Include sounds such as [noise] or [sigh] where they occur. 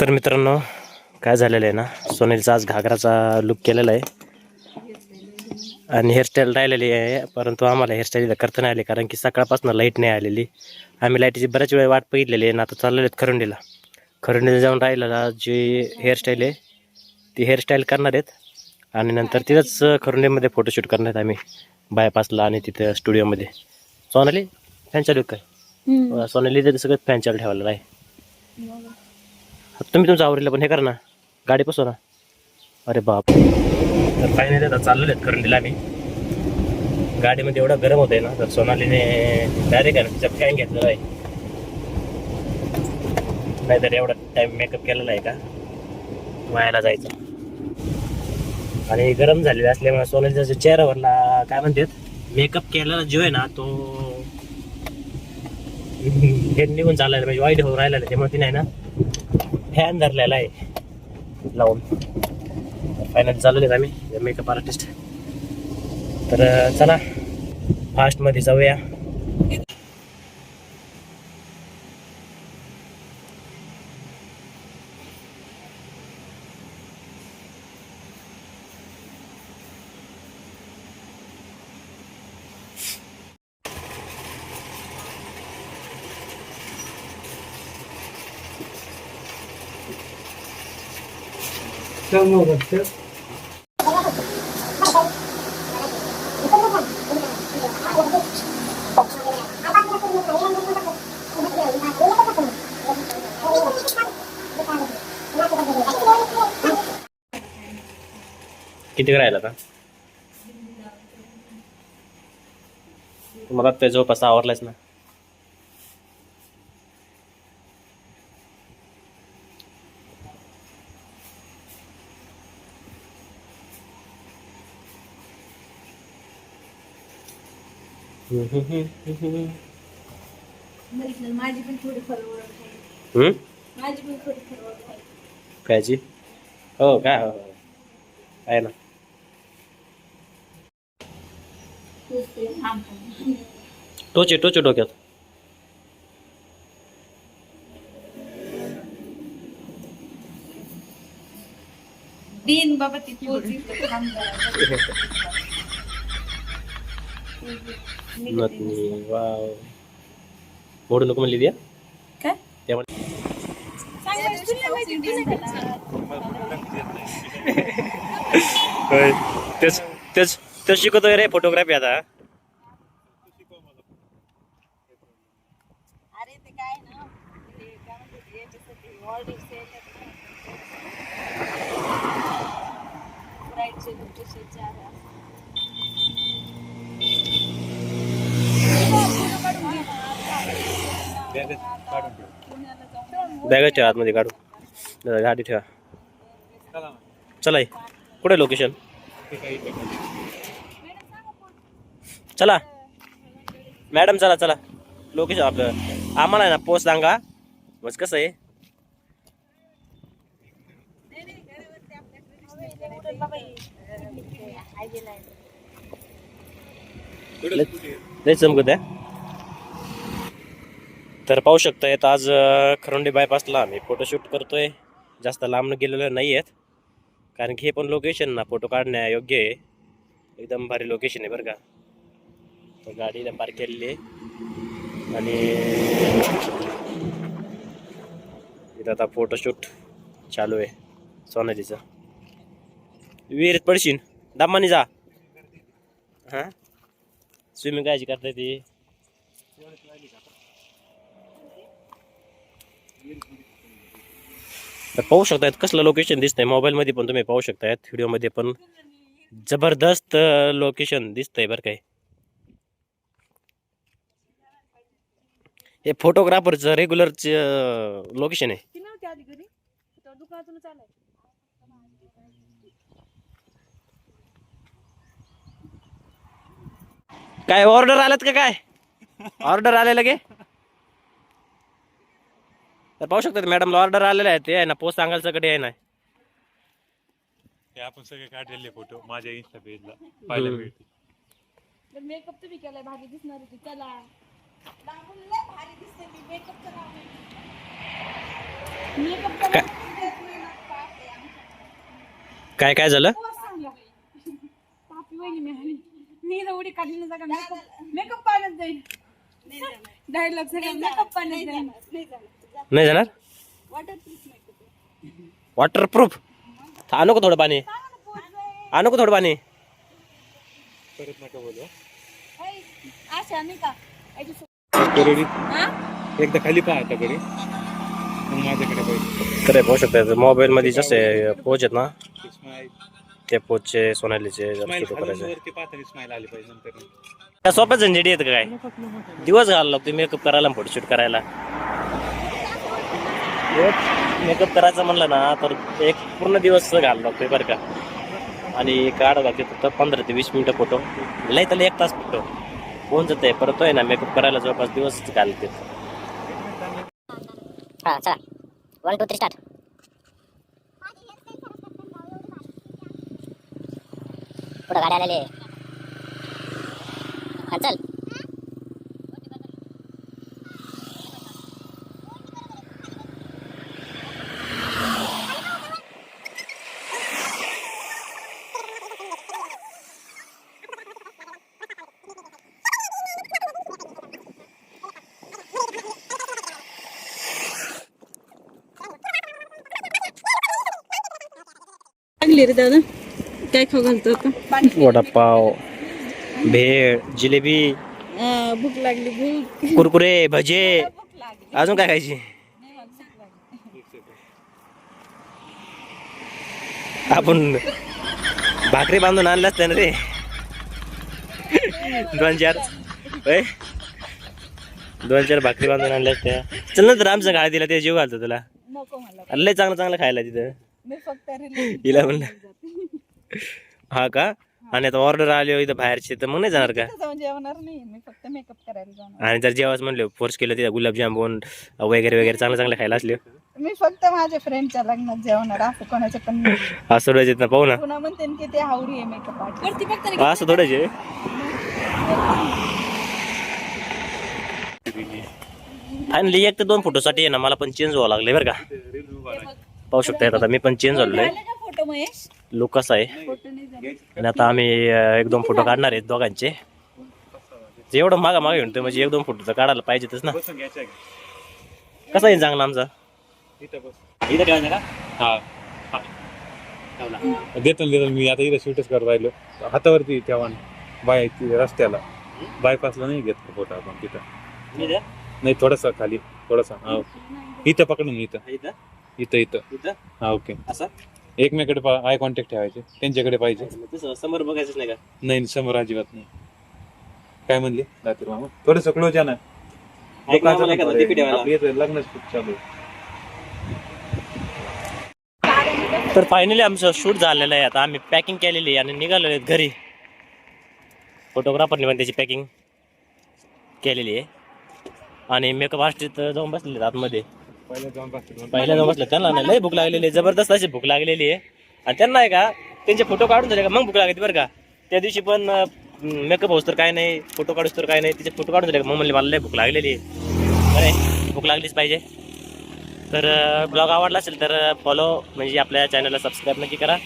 तर मित्रांनो काय झालेलं आहे ना सोनेलचा आज घागराचा लुक केलेला आहे. आणि हेअरस्टाईल राहिलेली आहे परंतु आम्हाला हेअरस्टाईल करता नाही आली कारण की सकाळपासून लाइट नाही आलेली. आम्ही लाईटीची बऱ्याच वेळ वाट बघितलेली आहे ना आता चाललेलो आहेत खरुंडीला. खरुंडीला जाऊन राहिलेला जी हेअरस्टाईल आहे ती हेअरस्टाईल करणार आहेत. आणि नंतर तिथंच खरुंडीमध्ये फोटोशूट करणार आहेत आम्ही बायपासला आणि तिथं स्टुडिओमध्ये सोनाली फॅन चालू आहे काय सोनाली तर सगळं फॅन चालू ठेवायला आहे तुम्ही तुमचं आवडलं पण हे करा ना. गाडी बसव ना. अरे बाप. तर काही नाही आता चाललेले आहेत करंडीला आम्ही. गाडीमध्ये एवढं गरम होत आहे ना तर सोनालीने डायरेक्ट आहे ना तिचा फॅन घेतलेला आहे. नाहीतर एवढा टाईम मेकअप केलेला आहे का? वायाला जायचं. आणि गरम झालेलं असल्यामुळे सोनालीच्या जो चेहऱ्यावरला काय म्हणतात मेकअप केलेला जो आहे ना तो [laughs] हे निघून चाललेला म्हणजे वाईट होऊन राहिलेला त्यामुळे तिने ना. फॅन धरलेला आहे. लावून. फायनल चालवलेत आम्ही मेकअप आर्टिस्ट तर चला फास्टमध्ये जाऊया. किती राहिला आता? मला ते जवळपास आवरलायच ना. माझी पण थोडी? माझी थोडी कायची? हो काय? हो हो. आहे ना. टोचे टोचे डोक्यात. दिन बाबा ती [laughs] नथनी वाव मोडू नको म्हणली द्या? काय? त्यामुळे होय. तेच तेच तेच शिकवतोय रे फोटोग्राफी आता. अरे ते काय ना? ते काय चार बॅगच ठेवा आतमध्ये काढू जरा गाडी ठेवा. चला. कुठे लोकेशन चला. मॅडम चला चला. लोकेशन आपलं. आम्हाला आहे ना पोस्ट सांगा. बस कसं आहे? लय चमकत आहे. तर पाहू शकता येत आज खरोंडी बायपासला आम्ही. फोटोशूट करतोय. जास्त लांब गेलेलं नाही आहेत कारण की हे पण लोकेशन ना फोटो काढण्या योग्य आहे. एकदम भारी लोकेशन आहे बरं का. तर गाडीला पार्क केलेली आहे. आणि इथं आता फोटोशूट चालू आहे. सोनालीचं. विहिरीत पडशील. दामानी जा. हां? स्विमिंग कायची करता ती. तर पाहू शकतायत कसलं लोकेशन दिसतंय. मोबाईलमध्ये पण तुम्ही पाहू शकतायत. व्हिडिओमध्ये पण जबरदस्त लोकेशन दिसतंय बरं काय हे. फोटोग्राफरचं रेग्युलरचं लोकेशन आहे. काय ऑर्डर आल्यात का काय? ऑर्डर आले लगे तर पाहू शकतात मॅडमला ऑर्डर आलेले आहे ते आहे ना पोस्ट सांगायचं कडे आहे ना हे आपण सगळे काढलेले फोटो माझ्या इन्स्टा पेजला पाहायला हम्म. मिळतील. तर मेकअप तुम्ही केलाय भारी दिसणार होती चला. लांबून लय भारी दिसते मी मेकअप मेकअप काय? काय काय झालं? पापी वहिनी मी उडी काढली ना जागा मेकअप मेकअप पाण्यात जाईल. डायलॉग सगळं मेकअप पाण्यात जाईल. नाही जाणार? वॉटरप्रूफ आणू का थोडं पाणी? आणू का थोडं पाणी? परत नका बोलू आशा नाही का करोडी हा? एकदा खाली पहा आता कडे मग माझ्याकडे पाहिजे तर पाहू शकता मोबाईल मध्ये जसे पोच आहेत ना ते पोचचे सोनालीचे त्या सोप्या झंझेडी आहेत काय? दिवस घालायला लागतो मेकअप करायला फोटोशूट करायला. मेकअप करायचं म्हणलं ना तर एक पूर्ण दिवस घाल लागतोय बरं का. आणि काढावं लागते फक्त पंधरा ते वीस मिनिटं फोटो. लय त्याला एक तास फोटो. होऊन जाते परत आहे ना मेकअप करायला जवळपास दिवस घालते. हा चला. वन टू थ्री स्टार्ट पुढं गाडी आलेली आहे चल. लागली रे दादा? काय खाऊ घालतो आता? वडापाव भेळ जिलेबी. भूक लागली भूक. कुरकुरे भजे. अजून काय खायची? आपण भाकरी बांधून आणल्याच त्यानं रे. दोन चार. होय? दोन चार भाकरी बांधून आणल्याच त्या चल ना तर आमचं काय दिला ते जीव घालतो तुला. नको मला. अरे लय चांगलं चांगलं खायला तिथं. मी फक्त रिलेट [laughs] हिला म्हणलं हा का? आणि आता ऑर्डर आली हो इथं बाहेरची तर मग नाही जाणार का? जाऊन जेवणार नाही मी फक्त मेकअप करायला जाणार. आणि जर जेव्हाच म्हणले फोर्स केलं तिथं गुलाबजामुन वगैरे वगैरे चांगलं चांगलं खायला असले. मी फक्त माझ्या फ्रेंडच्या लग्नात जेवणार असं कोणाच्या पण. असं थोडं येत ना पाहू ना. पुन्हा म्हणते की ते हावरी आहे मेकअप आर्ट वरती बघता असं थोडंच आहे. फायनली एक ते दोन फोटोसाठी आहे ना मला पण चेंज व्हावं लागले बरं का. पाहू शकता आता मी पण चेंज झालोय. फोटो महेश? लुक कसा आहे. फोटो नाही झाले आणि आता आम्ही अं, एक दोन फोटो काढणार आहेत दोघांचे. ते एवढं मागा मागे म्हणतोय म्हणजे एक दोन फोटो तर काढायला पाहिजेतच ना. बसून घ्यायच्या कसा आहे चांगला आमचा? इथं बस. इथं ठेवायचा का? हा. देतो ना देतो मी आता इथं शूटच करत राहिलो. हातावरती ठेवा बाय रस्त्याला. बायपासला नाही घेत फोटो आपण तिथं? नाही थोडासा खाली थोडासा हा. इथं पकडून इथं. इथं? इथं इथं. इथं? हा ओके. असं? एकमेकडे आय कॉन्टॅक्ट ठेवायचे. त्यांच्याकडे पाहिजे. तसं समोर बघायचंच नाही का? नाही समोर अजिबात नाही. काय म्हणली? रात्री मामा? थोडं क्लोज आहे ना. ऐक ना, मला एखादं DP ठेवायला. आपलं इथं लग्नच खूप चालू आहे. तर फायनली आमचं शूट झालेलं आहे आता. आम्ही पॅकिंग केलेली आहे आणि निघालो आहेत घरी. फोटोग्राफरने पण त्याची पॅकिंग केलेली आहे. आणि मेकअप आर्टिस्ट जाऊन बसलेले आतमध्ये. पहिल्या जाऊन बसतो पहिल्या जाऊन बसले त्यांना ना लय भूक लागलेली आहे. जबरदस्त अशी भूक लागलेली आहे. आणि त्यांना आहे का त्यांचे फोटो काढून झाले का मग भूक लागते बरं का. त्या दिवशी पण मेकअप होस तर काय नाही फोटो काढूस तर काय नाही. तिचे फोटो काढून झाले का मग म्हणले मला लय भूक लागलेली आहे. भूक लागलीच पाहिजे. तर ब्लॉग आवडला असेल तर फॉलो म्हणजे आपल्या चॅनलला सबस्क्राईब नक्की करा.